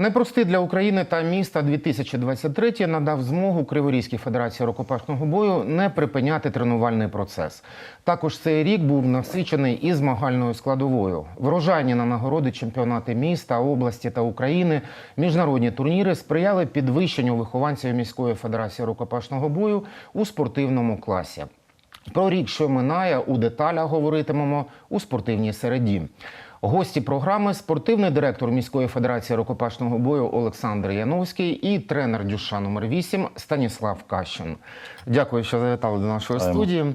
Непростий для України та міста 2023 надав змогу Криворізькій федерації рукопашного бою не припиняти тренувальний процес. Також цей рік був насичений і змагальною складовою. Врожайні на нагороди чемпіонати міста, області та України, міжнародні турніри сприяли підвищенню вихованців міської федерації рукопашного бою у спортивному класі. Про рік, що минає, у деталях говоритимемо у спортивній середі. Гості програми спортивний директор міської федерації рукопашного бою Олександр Яновський і тренер Дюша номер 8 Станіслав Кащин. Дякую, що завітали до нашої студії.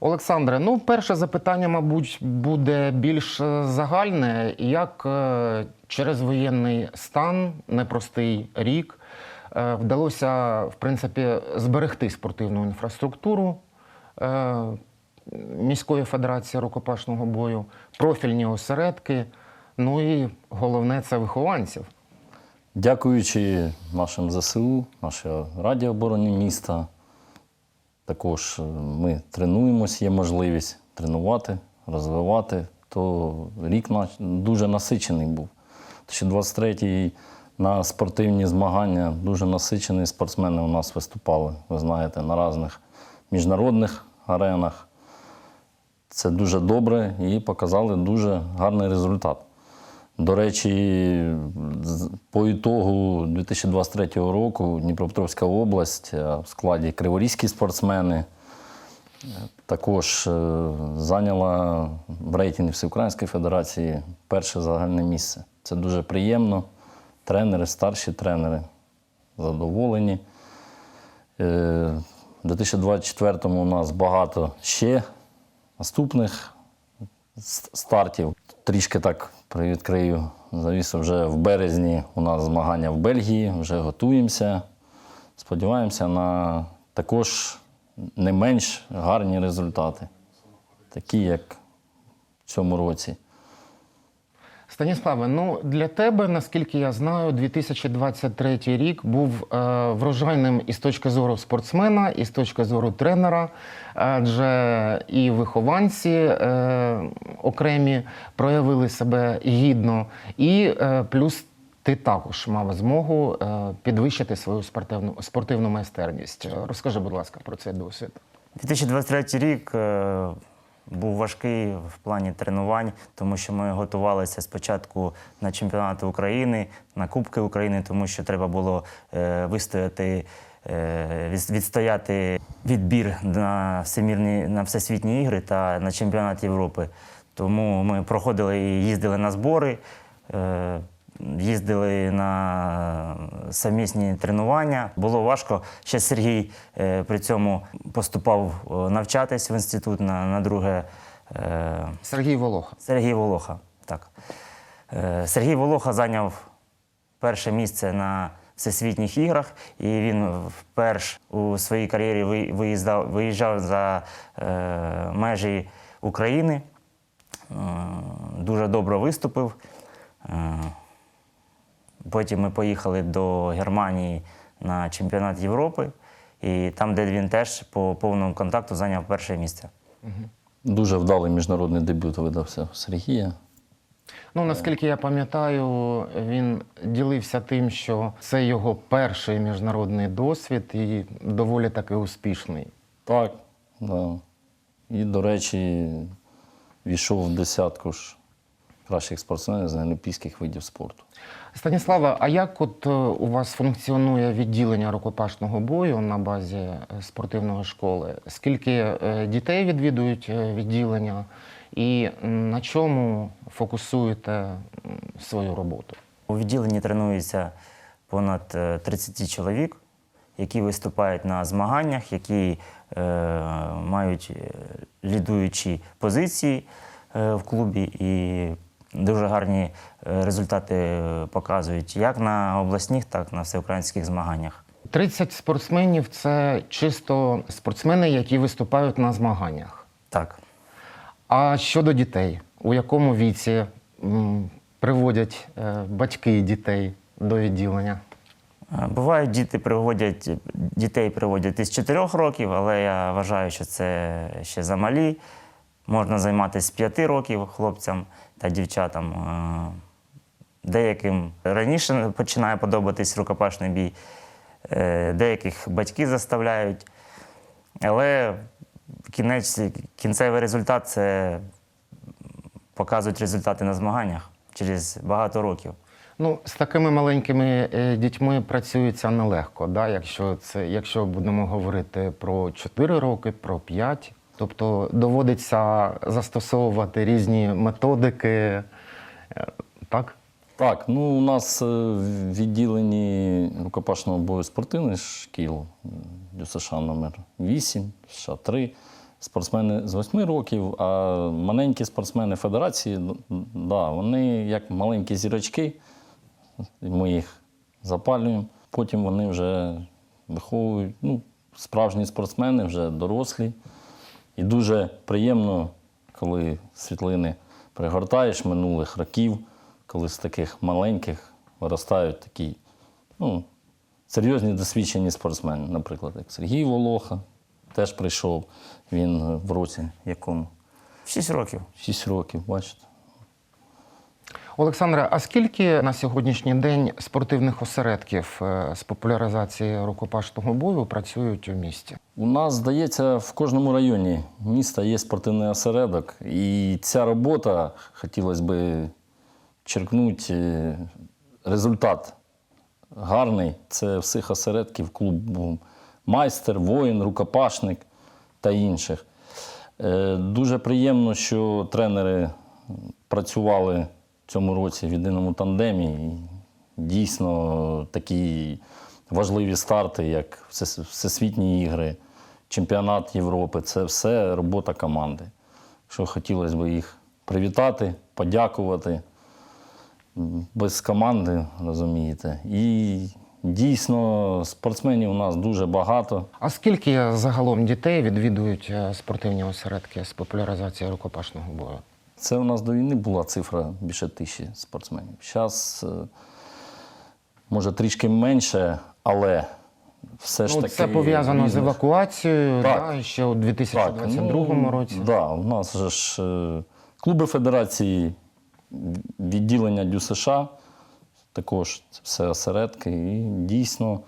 Олександре, ну перше запитання, мабуть, буде більш е, загальне. Як е, через воєнний стан, непростий рік, е, вдалося в принципі зберегти спортивну інфраструктуру міської федерації рукопашного бою, профільні осередки. Ну і головне це вихованців. Дякуючи нашим ЗСУ, нашій Раді оборони міста, також е, ми тренуємось, є можливість тренувати, розвивати, то рік дуже насичений був. 2023 на спортивні змагання дуже насичений. Спортсмени у нас виступали, ви знаєте, на різних міжнародних аренах. Це дуже добре і показали дуже гарний результат. До речі, по ітогу 2023 року Дніпропетровська область в складі криворізькі спортсмени е, також е, зайняла в рейтингі Всеукраїнської Федерації перше загальне місце. Це дуже приємно. Тренери, старші тренери задоволені. Е, У 2024 у нас багато ще наступних стартів. Трішки так привідкрию завісу. Вже в березні у нас змагання в Бельгії, вже готуємося. Сподіваємося на також не менш гарні результати, такі як в цьому році. Станіславе, ну для тебе, наскільки я знаю, 2023 рік був е, врожайним і з точки зору спортсмена, і з точки зору тренера, адже і вихованці е, окремі проявили себе гідно, і е, плюс ти також мав змогу е, підвищити свою спортивну, спортивну майстерність. Розкажи, будь ласка, про цей досвід. 2023 рік е, був важкий в плані тренувань, тому що ми готувалися спочатку на чемпіонати України, на Кубки України, тому що треба було е, вистояти, е, відстояти відбір на всемірні на всесвітні ігри та на чемпіонат Європи. Тому ми проходили і їздили на збори. Їздили на самісні тренування. Було важко. Ще Сергій е, при цьому поступав е, навчатись в інститут на, на друге. Е, Сергій Волоха. Сергій Волоха. Так. Сергій Волоха зайняв перше місце на всесвітніх іграх, і він вперше у своїй кар'єрі виїздав, виїжджав за межі України. Дуже добре виступив. Потім ми поїхали до Германії на чемпіонат Європи, і там, де він теж по повному контакту зайняв перше місце. Дуже вдалий міжнародний дебют видався Сергія. Ну, наскільки я пам'ятаю, він ділився тим, що це його перший міжнародний досвід і доволі таки успішний. Так, да. І, до речі, війшов в десятку ж кращих спортсменів з олімпійських видів спорту. Станіслава, а як от е, у вас функціонує відділення рукопашного бою на базі е, спортивної школи? Скільки е, дітей відвідують відділення, і на чому фокусуєте свою роботу? У відділенні тренується понад е, 30 чоловік, які виступають на змаганнях, які е, мають лідуючі позиції е, в клубі і дуже гарні е, результати е, показують як на обласних, так і на всеукраїнських змаганнях. 30 спортсменів це чисто спортсмени, які виступають на змаганнях. Так. А щодо дітей, у якому віці приводять е, батьки дітей до відділення? Бувають, діти приводять, дітей приводять із 4 років, але я вважаю, що це ще замалі. Можна займатися з 5 років хлопцям та дівчатам. Е, Деяким раніше починає подобатись рукопашний бій, е, деяких батьки заставляють. Але кінець, кінцевий результат це показують результати на змаганнях через багато років. Ну, з такими маленькими е, дітьми працюється нелегко, да? якщо, це, якщо будемо говорити про 4 роки, про 5. Тобто доводиться застосовувати різні методики. е, Так? Так, ну у нас е, в відділенні рукопашного бою спортивних шкіл ДЮСШ номер 8, США 3. Спортсмени з 8 років, а маленькі спортсмени федерації, да, вони як маленькі зірочки, ми їх запалюємо. Потім вони вже виховують, ну, справжні спортсмени, вже дорослі. І дуже приємно, коли світлини пригортаєш минулих років, коли з таких маленьких виростають такі ну, серйозні досвідчені спортсмени. Наприклад, як Сергій Волоха теж прийшов, він в році якому? Шість років. Шість років, бачите. Олександре, а скільки на сьогоднішній день спортивних осередків е, з популяризації рукопашного бою працюють у місті? У нас, здається, в кожному районі міста є спортивний осередок, і ця робота, хотілося б черкнути е, результат гарний. Це всіх осередків клуб майстер, воїн, рукопашник та інших. Е, Дуже приємно, що тренери працювали цьому році в єдиному тандемі. І Дійсно такі важливі старти, як Всесвітні ігри, чемпіонат Європи це все робота команди. Що хотілося б їх привітати, подякувати. Без команди, розумієте. І дійсно спортсменів у нас дуже багато. А скільки загалом дітей відвідують е, спортивні осередки з популяризації рукопашного бою? Це у нас до війни була цифра більше тисячі спортсменів. Зараз, може, трішки менше, але все ж Ну, таки. це пов'язано з евакуацією Так. да, ще у 2022 ну, році. Да, у нас же ж е, клуби федерації, відділення ДЮСШ, також це все осередки. І дійсно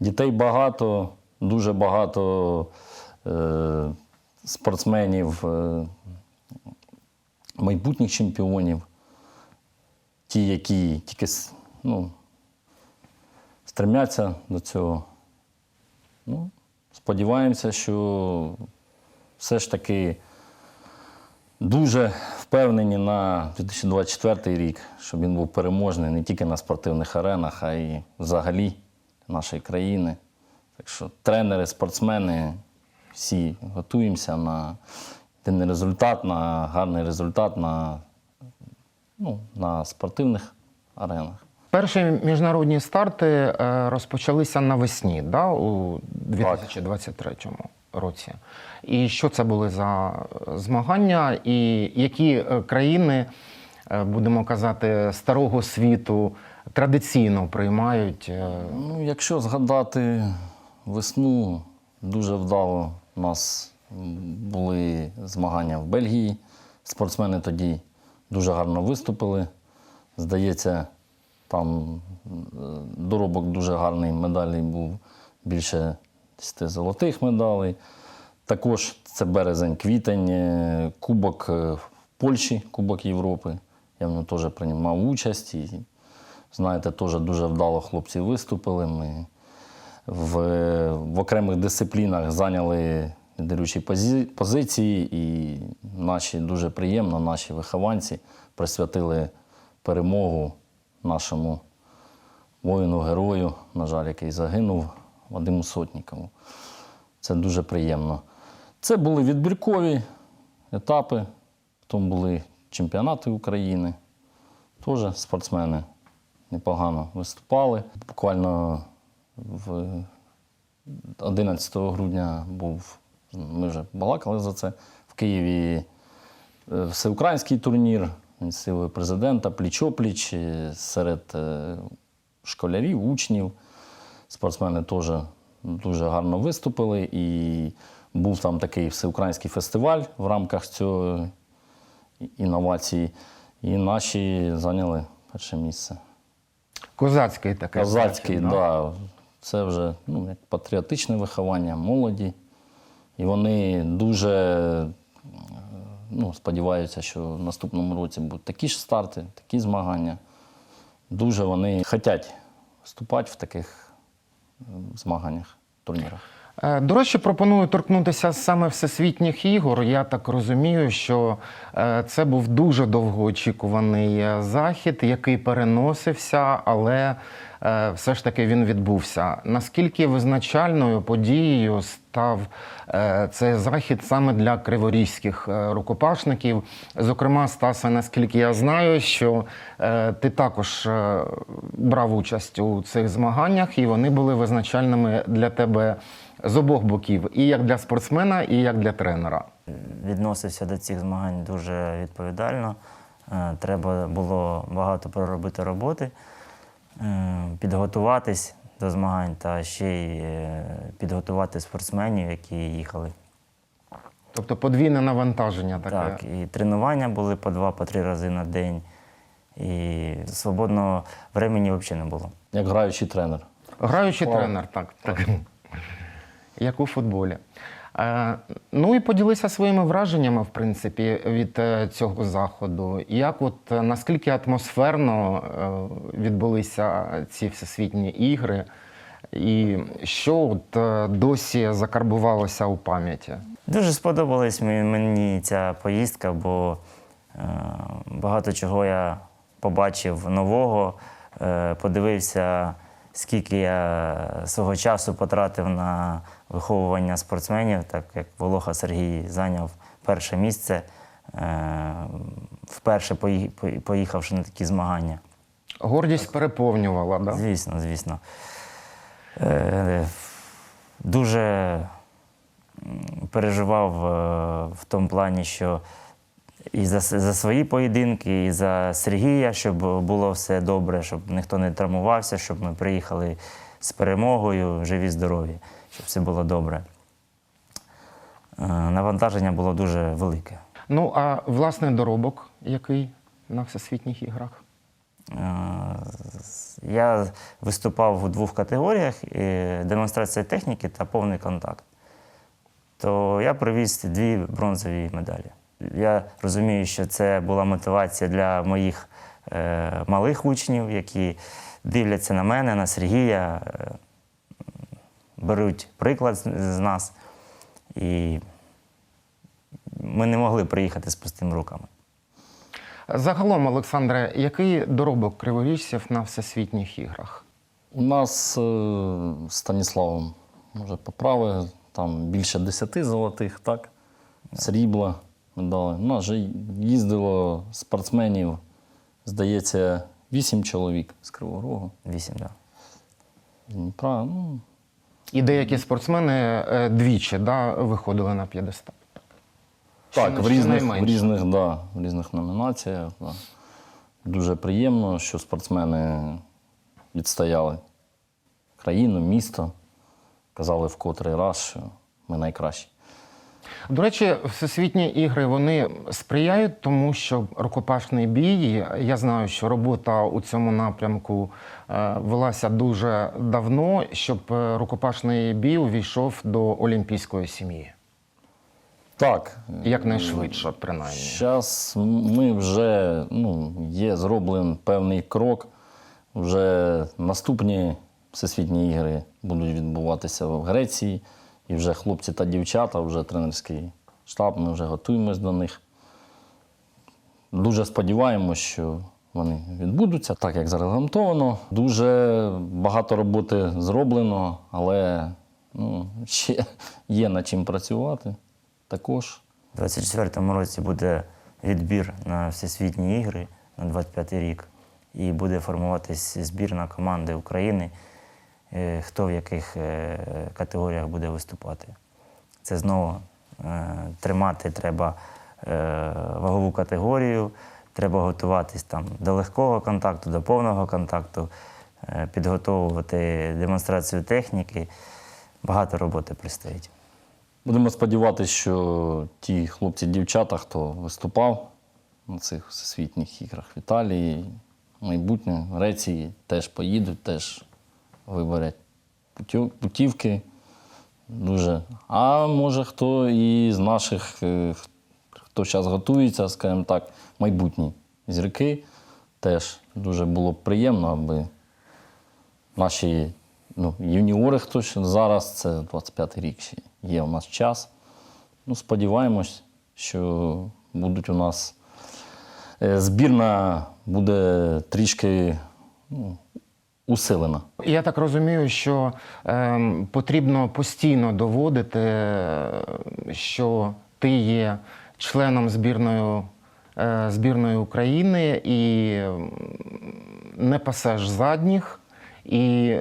дітей багато, дуже багато е, спортсменів, е, майбутніх чемпіонів, ті, які тільки ну, стремляться до цього. Ну, сподіваємося, що все ж таки дуже впевнені на 2024 рік, щоб він був переможний не тільки на спортивних аренах, а й взагалі нашої країни. Так що тренери, спортсмени, всі готуємося на єдиний результат, на гарний результат на, ну, на спортивних аренах. Перші міжнародні старти е, розпочалися навесні, да, у 2023 році. І що це були за е, змагання, і які е, країни, будемо казати, старого світу традиційно приймають Ну, якщо згадати весну, дуже вдало нас були змагання в Бельгії. Спортсмени тоді дуже гарно виступили. Здається, там е, доробок дуже гарний медалей був більше 10 золотих медалей. Також це березень, квітень, е, Кубок е, в Польщі, Кубок Європи. Я в ньому теж приймав участь. І, знаєте, теж дуже вдало хлопці виступили. Ми в, в окремих дисциплінах зайняли лідируючі позі- позиції, і наші дуже приємно, наші вихованці присвятили перемогу нашому воїну-герою, на жаль, який загинув, Вадиму Сотнікову. Це дуже приємно. Це були відбіркові етапи, потім були чемпіонати України. Теж спортсмени непогано виступали. Буквально в 11 грудня був, ми вже балакали за це, в Києві е, всеукраїнський турнір силою президента, пліч-опліч е, серед е, школярів, учнів. Спортсмени теж дуже гарно виступили. І був там такий всеукраїнський фестиваль в рамках цього інновації. І наші зайняли перше місце. Козацький такий. Козацький, значить, да. Це вже ну, як патріотичне виховання молоді. І вони дуже ну, сподіваються, що в наступному році будуть такі ж старти, такі змагання. Дуже вони хочуть вступати в таких е, змаганнях, турнірах. Е, До речі, пропоную торкнутися саме всесвітніх ігор. Я так розумію, що е, це був дуже довгоочікуваний е, захід, який переносився, але все ж таки він відбувся. Наскільки визначальною подією став цей захід саме для криворізьких рукопашників? Зокрема, Стаса, наскільки я знаю, що ти також брав участь у цих змаганнях, і вони були визначальними для тебе з обох боків, і як для спортсмена, і як для тренера. Відносився до цих змагань дуже відповідально. Е, Треба було багато проробити роботи, е, підготуватись до змагань та ще й е, підготувати спортсменів, які їхали. Тобто подвійне навантаження таке. Так, і тренування були по два, по три рази на день. І свободного времени взагалі не було. Як граючий тренер. Граючий Вау. тренер, так, так. Як у футболі. Е, ну і поділися своїми враженнями, в принципі, від е, цього заходу. Як от е, наскільки атмосферно відбулися ці всесвітні ігри, і що от досі закарбувалося у пам'яті? Дуже сподобалась мені- ця поїздка, бо багато чого я побачив нового, подивився, скільки я свого часу потратив на виховування спортсменів, так як Волоха Сергій зайняв перше місце, е, вперше пої- пої- поїхавши на такі змагання. Гордість переповнювала, да? Звісно, звісно. Е, дуже переживав е, в тому плані, що і за, за свої поєдинки, і за Сергія, щоб було все добре, щоб ніхто не травмувався, щоб ми приїхали з перемогою, живі, здорові, щоб все було добре. Е, Навантаження було дуже велике. Ну а власне доробок, який на всесвітніх іграх? Е, Я виступав у двох категоріях: демонстрація техніки та повний контакт. То я привіз дві бронзові медалі. Я розумію, що це була мотивація для моїх е, малих учнів, які дивляться на мене, на Сергія, беруть приклад з, нас. І ми не могли приїхати з пустими руками. Загалом, Олександре, який доробок криворіжців на всесвітніх іграх? У нас е, з Станіславом, може, поправи, там більше 10 золотих, так? Срібла медали. У нас же їздило спортсменів, здається, 8 чоловік з Кривого Рогу, Вісім, так. з Дніпра. Ну, І деякі спортсмени е, двічі да, виходили на п'єдестал. так, в різних, в, різних, да, в різних номінаціях. Да. Дуже приємно, що спортсмени відстояли країну, місто. Казали в котрий раз, що ми найкращі. До речі, всесвітні ігри вони сприяють тому, що рукопашний бій. Я знаю, що робота у цьому напрямку е, велася дуже давно, щоб е, рукопашний бій увійшов до олімпійської сім'ї. Так, Якнайшвидше, принаймні. Зараз ми вже ну, є зроблений певний крок. Вже наступні всесвітні ігри будуть відбуватися в Греції. І вже хлопці та дівчата, вже тренерський штаб, ми вже готуємось до них. Дуже сподіваємось, що вони відбудуться, так як зарегламентовано. Дуже багато роботи зроблено, але ну, ще є над чим працювати також. У 24-му році буде відбір на всесвітні ігри на 25-й рік. І буде формуватись збірна команди України, хто в яких е, категоріях буде виступати. Це знову е, тримати треба е, вагову категорію, треба готуватись там до легкого контакту, до повного контакту, е, підготовувати демонстрацію техніки. Багато роботи предстоїть. Будемо сподіватися, що ті хлопці-дівчата, хто виступав на цих всесвітніх іграх в Італії, майбутнє. Греції теж поїдуть, теж виберуть путівки. Дуже. А може хто і з наших, е, хто зараз готується, скажімо так, майбутні зірки, теж дуже було б приємно, аби наші ну, юніори, хто зараз, це 25-й рік ще є у нас час. Ну, сподіваємось, що будуть у нас е, збірна буде трішки ну, усилена. Я так розумію, що ем, потрібно постійно доводити, е, що ти є членом збірної, е, збірної України і не пасеш задніх, і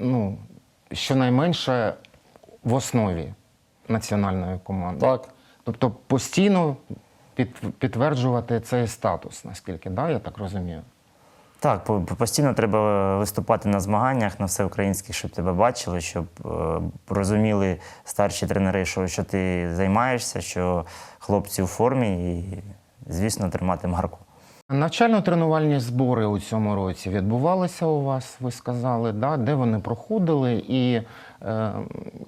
ну, щонайменше в основі національної команди. Так, Тобто постійно під, підтверджувати цей статус, наскільки, да, я так розумію. Так, по- по- постійно треба виступати на змаганнях на всеукраїнських, щоб тебе бачили, щоб е, розуміли старші тренери, що, що ти займаєшся, що хлопці у формі, і, звісно, тримати марку. Навчально-тренувальні збори у цьому році відбувалися у вас, ви сказали, да? де вони проходили, і е,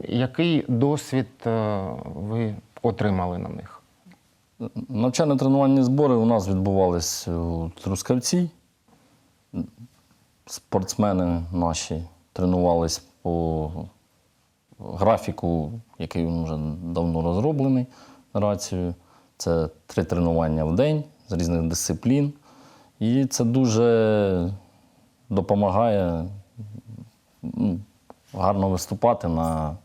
який досвід е, ви отримали на них? Навчально-тренувальні збори у нас відбувались у Трускавці. Спортсмени наші тренувались по графіку, який вже давно розроблений рацією. Це три тренування в день з різних дисциплін. І це дуже допомагає ну, гарно виступати на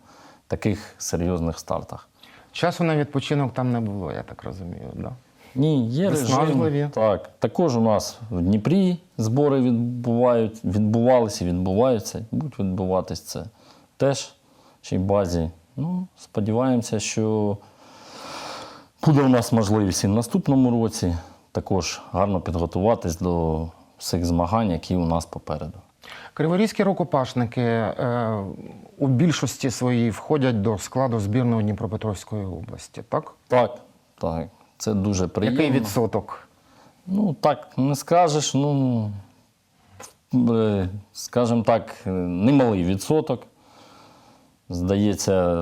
таких серйозних стартах. Часу на відпочинок там не було, я так розумію. Да? Ні, є режим. Так. Також у нас в Дніпрі збори відбувають, відбувалися відбуваються, будуть відбуватись це теж в цій базі. Ну, сподіваємося, що буде у нас можливість і в наступному році також гарно підготуватись до всіх змагань, які у нас попереду. Криворізькі рукопашники е, у більшості своїй входять до складу збірної Дніпропетровської області, так? Так, так. Це дуже приємно. Який відсоток? Ну, так не скажеш. Ну, е, скажімо так, е, немалий відсоток. Здається,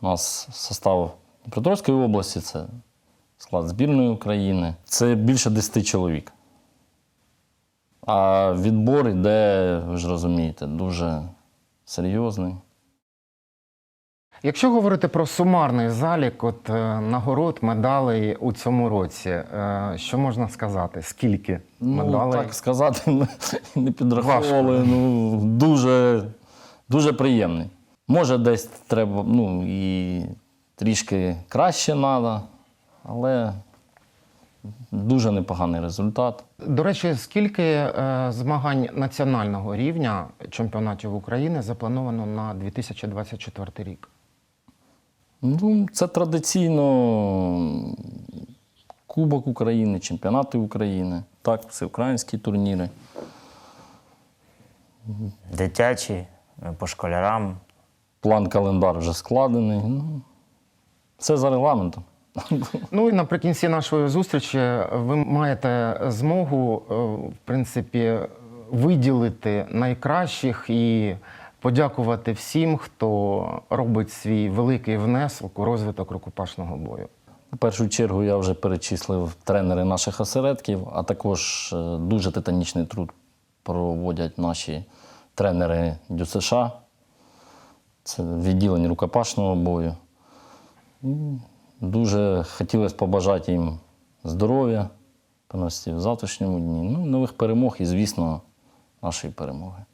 у нас состав Дніпропетровської області це склад збірної України. Це більше 10 чоловік. А відбор іде, ви ж розумієте, дуже серйозний. Якщо говорити про сумарний залік от, е, нагород, медалей у цьому році, е, що можна сказати? Скільки Ну, медалей? так сказати, не підраховували. Ну, дуже, дуже приємний. Може, десь треба, ну, і трішки краще треба, але дуже непоганий результат. До речі, скільки е, змагань національного рівня чемпіонатів України заплановано на 2024 рік? Ну, це традиційно Кубок України, чемпіонати України, так, всеукраїнські турніри. Дитячі, е, по школярам. План календар вже складений. Ну, все за регламентом. Ну і наприкінці нашої зустрічі ви маєте змогу, е, в принципі, виділити найкращих і подякувати всім, хто робить свій великий внесок у розвиток рукопашного бою. В першу чергу я вже перечислив тренери наших осередків, а також е, дуже титанічний труд проводять наші тренери ДЮСШ. Це відділення рукопашного бою. Дуже хотілося побажати їм здоров'я, в завтрашньому дні, ну, нових перемог і, звісно, нашої перемоги.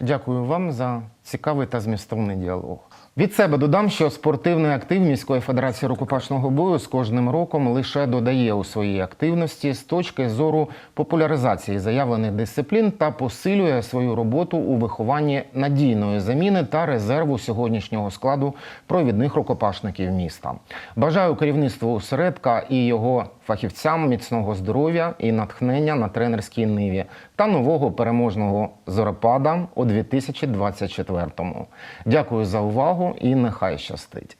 Дякую вам за цікавий та змістовний діалог. Від себе додам, що спортивний актив міської федерації рукопашного бою з кожним роком лише додає у своїй активності з точки зору популяризації заявлених дисциплін та посилює свою роботу у вихованні надійної заміни та резерву сьогоднішнього складу провідних рукопашників міста. Бажаю керівництву осередка і його фахівцям міцного здоров'я і натхнення на тренерській ниві та нового переможного зорепада у 2024-му. Дякую за увагу і нехай щастить.